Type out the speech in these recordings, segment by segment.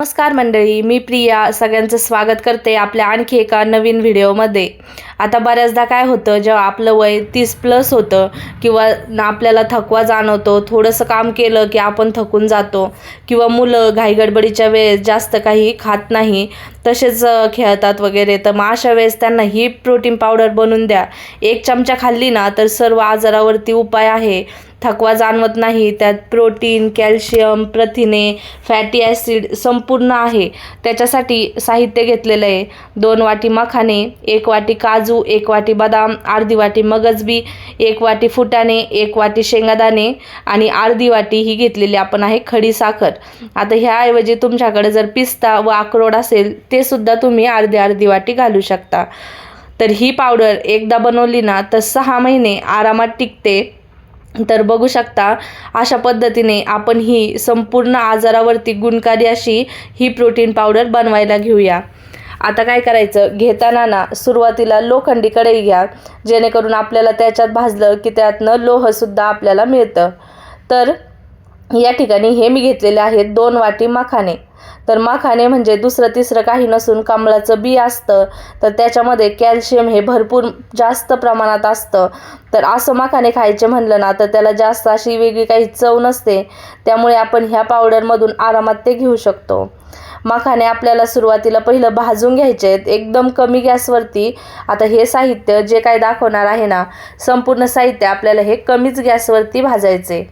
नमस्कार मंडळी मी प्रिया. सगळ्यांचं स्वागत करते आपल्या आणखी एका नवीन व्हिडिओमध्ये आता बऱ्याचदा काय होतं जेव्हा आपलं वय तीस प्लस होतं किंवा आपल्याला थकवा जाणवतो थोडंसं काम केलं की आपण थकून जातो किंवा मुलं घाईगडबडीच्या वेळेस जास्त काही खात नाही तसेच खेळतात वगैरे. तर मग अशा वेळेस त्यांना ही प्रोटीन पावडर बनवून द्या. एक चमचा खाल्ली ना तर सर्व आजारावरती उपाय आहे. थकवा जाणवत नाही त्यात प्रोटीन कॅल्शियम प्रथिने फॅटी ॲसिड संपूर्ण आहे. त्याच्यासाठी साहित्य घेतलेलं आहे. दोन वाटी मखाने एक वाटी काजू एक वाटी बदाम अर्धी वाटी मगजबी एक वाटी फुटाणे एक वाटी शेंगादाणे आणि अर्धी वाटी ही घेतलेली आपण आहे खडी साखर. आता ह्याऐवजी तुमच्याकडे जर पिस्ता व अक्रोड असेल ते सुद्धा तुम्ही अर्धी अर्धी वाटी घालू शकता. तर ही पावडर एकदा बनवली ना तर सहा महिने आरामात टिकते. तर बघू शकता अशा पद्धतीने आपण ही संपूर्ण आजारावरती गुणकारी अशी ही प्रोटीन पावडर बनवायला घेऊया. आता काय करायचं? घेताना ना सुरुवातीला लोखंडी कढई घ्या. जेणेकरून आपल्याला त्याच्यात भाजलं की त्यातनं लोहसुद्धा आपल्याला मिळतं. तर या ठिकाणी हे मी घेतलेले आहेत दोन वाटी मखाने तर मखाने म्हणजे दुसरं तिसरं काही नसून कमळाचं बी असतं. तर त्याच्यामध्ये कॅल्शियम हे भरपूर जास्त प्रमाणात असतं. तर असं मखाने खायचे म्हणलं ना तर त्याला जास्त अशी वेगळी काही चव नसते. त्यामुळे आपण ह्या पावडरमधून आरामात ते घेऊ शकतो. मखाने आपल्याला सुरुवातीला पहिलं भाजून घ्यायचे. आहेत एकदम कमी गॅसवरती. आता हे साहित्य जे काही दाखवणार आहे ना संपूर्ण साहित्य आपल्याला हे कमीच गॅसवरती भाजायचे.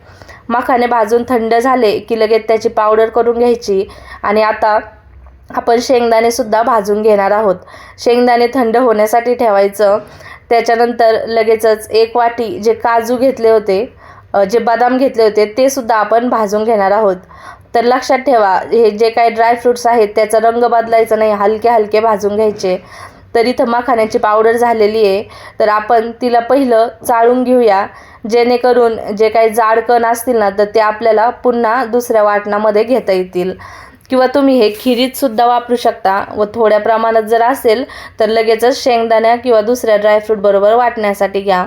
मखाने भाजून थंड झाले की लगेच त्याची पावडर करून घ्यायची. आणि आता आपण शेंगदाणेसुद्धा भाजून घेणार आहोत. शेंगदाणे थंड होण्यासाठी ठेवायचं. त्याच्यानंतर लगेचच एक वाटी जे काजू घेतले होते जे बदाम घेतले होते ते सुद्धा आपण भाजून घेणार आहोत. तर लक्षात ठेवा हे जे काही ड्रायफ्रुट्स आहेत त्याचा रंग बदलायचा नाही. हलके हलके भाजून घ्यायचे. तर इथं मखाण्याची पावडर झालेली आहे. तर आपण तिला पहिलं चाळून घेऊया. जेणेकरून जे काही जाड कण असतील ना तर ते आपल्याला पुन्हा दुसऱ्या वाटणामध्ये घेता येतील. किंवा तुम्ही हे खिरीतसुद्धा वापरू शकता व थोड्या प्रमाणात जर असेल तर लगेचच शेंगदाण्या किंवा दुसऱ्या ड्रायफ्रूटबरोबर वाटण्यासाठी घ्या.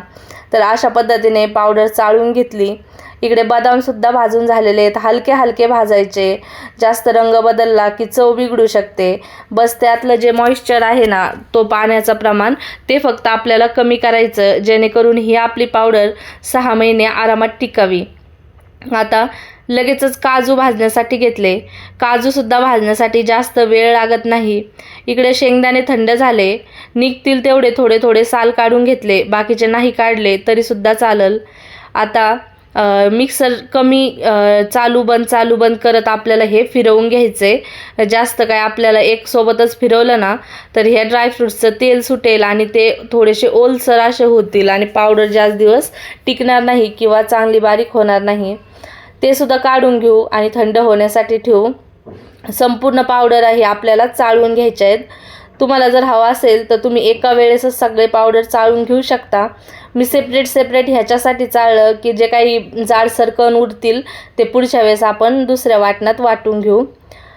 तर अशा पद्धतीने पावडर चाळून घेतली. इकडे बदामसुद्धा भाजून झालेले आहेत. हलके हलके भाजायचे. जास्त रंग बदलला की चव बिघडू शकते. बस त्यातलं जे मॉइश्चर आहे ना तो पाण्याचं प्रमाण ते फक्त आपल्याला कमी करायचं जेणेकरून ही आपली पावडर सहा महिने आरामात टिकावी. आता लगेचच काजू भाजण्यासाठी घेतले. काजूसुद्धा भाजण्यासाठी जास्त वेळ लागत नाही. इकडे शेंगदाणे थंड झाले. निघतील तेवढे थोडे थोडे साल काढून घेतले. बाकीचे नाही काढले तरीसुद्धा चालल. आता मिक्सर कमी चालू बंद चालू बंद करत आपल्याला हे फिरवून घ्यायचे. जास्त काय आपल्याला एक सोबतच फिरवलं ना तर ह्या ड्रायफ्रूट्सचं तेल सुटेल आणि ते थोडेसे ओलसर असे होतील आणि पावडर जास्त दिवस टिकणार नाही किंवा चांगली बारीक होणार नाही. ते सुद्धा काढून घेऊ आणि थंड होण्यासाठी ठेवू. संपूर्ण पावडर आहे आपल्याला चाळून घ्यायच्या आहेत. तुम्हाला जर हवा असेल तर तुम्ही एका वेळेसच सगळे पावडर चाळून घेऊ शकता. मी सेपरेट सेपरेट ह्याच्यासाठी चाळलं की जे काही जाडसर कण उरतील ते पुढच्या वेळेस आपण दुसऱ्या वाटणात वाटून घेऊ.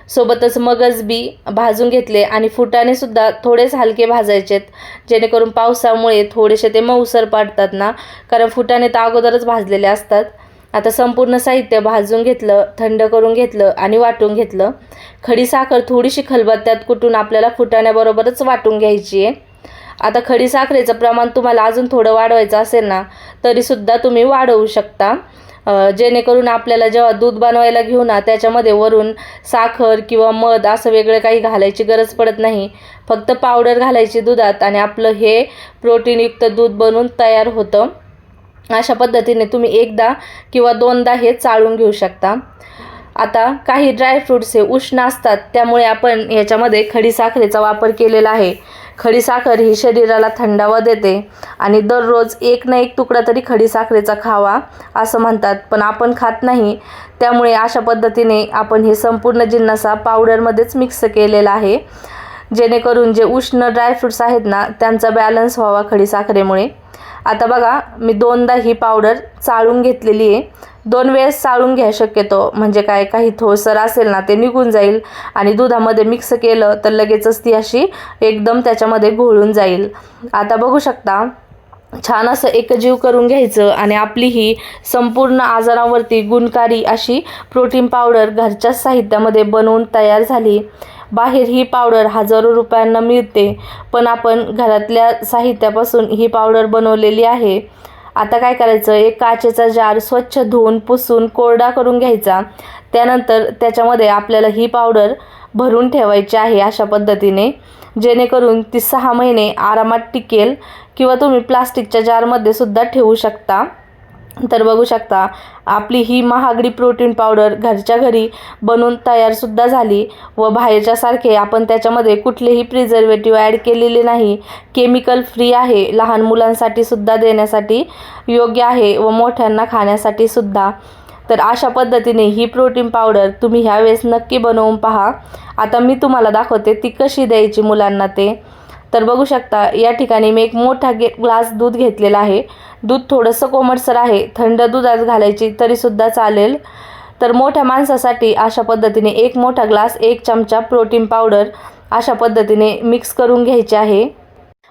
सोबतच मगज बी भाजून घेतले आणि फुटानेसुद्धा थोडेच हलके भाजायचेत. जेणेकरून पावसामुळे थोडेसे ते मऊसर पडतात ना. कारण फुटाने तर अगोदरच भाजलेले असतात. आता संपूर्ण साहित्य भाजून घेतलं थंड करून घेतलं आणि वाटून घेतलं. खडी साखर थोडीशी खलबत्त्यात कुटून आपल्याला फुटाण्याबरोबरच वाटून घ्यायची आहे. आता खडी साखरेचं प्रमाण तुम्हाला अजून थोडं वाढवायचं असेल ना तरीसुद्धा तुम्ही वाढवू शकता. जेणेकरून आपल्याला जेव्हा दूध बनवायला घेऊ ना त्याच्यामध्ये वरून साखर किंवा मध असं वेगळं काही घालायची गरज पडत नाही. फक्त पावडर घालायची दुधात आणि आपलं हे प्रोटीनयुक्त दूध बनवून तयार होतं. अशा पद्धतीने तुम्ही एकदा किंवा दोनदा हे चाळून घेऊ शकता. आता काही ड्रायफ्रूट्स हे उष्ण असतात त्यामुळे आपण ह्याच्यामध्ये खडी साखरेचा वापर केलेला आहे. खडी साखर ही शरीराला थंडावा देते आणि दररोज एक ना एक तुकडा तरी खडी साखरेचा खावा असं म्हणतात पण आपण खात नाही. त्यामुळे अशा पद्धतीने आपण हे संपूर्ण जिन्नसा पावडरमध्येच मिक्स केलेला आहे. जेणेकरून जे उष्ण ड्रायफ्रूट्स आहेत ना त्यांचा बॅलन्स व्हावा खडी साखरेमुळे. आता बघा मी दोनदा ही पावडर चाळून घेतलेली आहे. दोन वेळेस चाळून घ्या शक्यतो. म्हणजे काय काही थोसर असेल ना ते निघून जाईल. आणि दुधामध्ये मिक्स केलं तर लगेचच ती अशी एकदम त्याच्यामध्ये घोळून जाईल. आता बघू शकता छान असं एकजीव करून घ्यायचं आणि आपली ही संपूर्ण आजारावरती गुणकारी अशी प्रोटीन पावडर घरच्याच साहित्यामध्ये बनवून तयार झाली. बाहेर ही पावडर हजारो रुपयांना मिळते. पण आपण घरातल्या साहित्यापासून ही पावडर बनवलेली आहे. आता काय करायचं? एक काचेचा जार स्वच्छ धुवून पुसून कोरडा करून घ्यायचा. त्यानंतर त्याच्यामध्ये आपल्याला ही पावडर भरून ठेवायची आहे अशा पद्धतीने. जेणेकरून ती सहा महिने आरामात टिकेल किंवा तुम्ही प्लास्टिकच्या जारमध्ये सुद्धा ठेवू शकता. तर बघू शकता आपली ही महागडी प्रोटीन पावडर घरच्या घरी बनवून तयारसुद्धा झाली व बाहेरच्यासारखे आपण त्याच्यामध्ये कुठलेही प्रिझर्वेटिव्ह ॲड केलेले नाही. केमिकल फ्री आहे लहान मुलांसाठी सुद्धा देण्यासाठी योग्य आहे व मोठ्यांना खाण्यासाठी सुद्धा. तर अशा पद्धतीने ही प्रोटीन पावडर तुम्ही ह्यावेळेस नक्की बनवून पहा. आता मी तुम्हाला दाखवते ती कशी द्यायची मुलांना ते. तर बघू शकता या ठिकाणी मी एक मोठा गे ग्लास दूध घेतलेला आहे. दूध थोडंसं कोमटसर आहे. थंड दुधात घालायची तरीसुद्धा चालेल. तर मोठ्या माणसासाठी अशा पद्धतीने एक मोठा ग्लास एक चमचा प्रोटीन पावडर अशा पद्धतीने मिक्स करून घ्यायची आहे.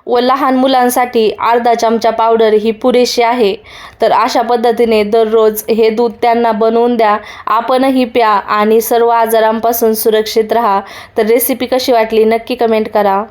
व लहान मुलांसाठी अर्धा चमचा पावडर ही पुरेशी आहे. तर अशा पद्धतीने दररोज हे दूध त्यांना बनवून द्या. आपणही प्या आणि सर्व आजारांपासून सुरक्षित राहा. तर रेसिपी कशी वाटली नक्की कमेंट करा.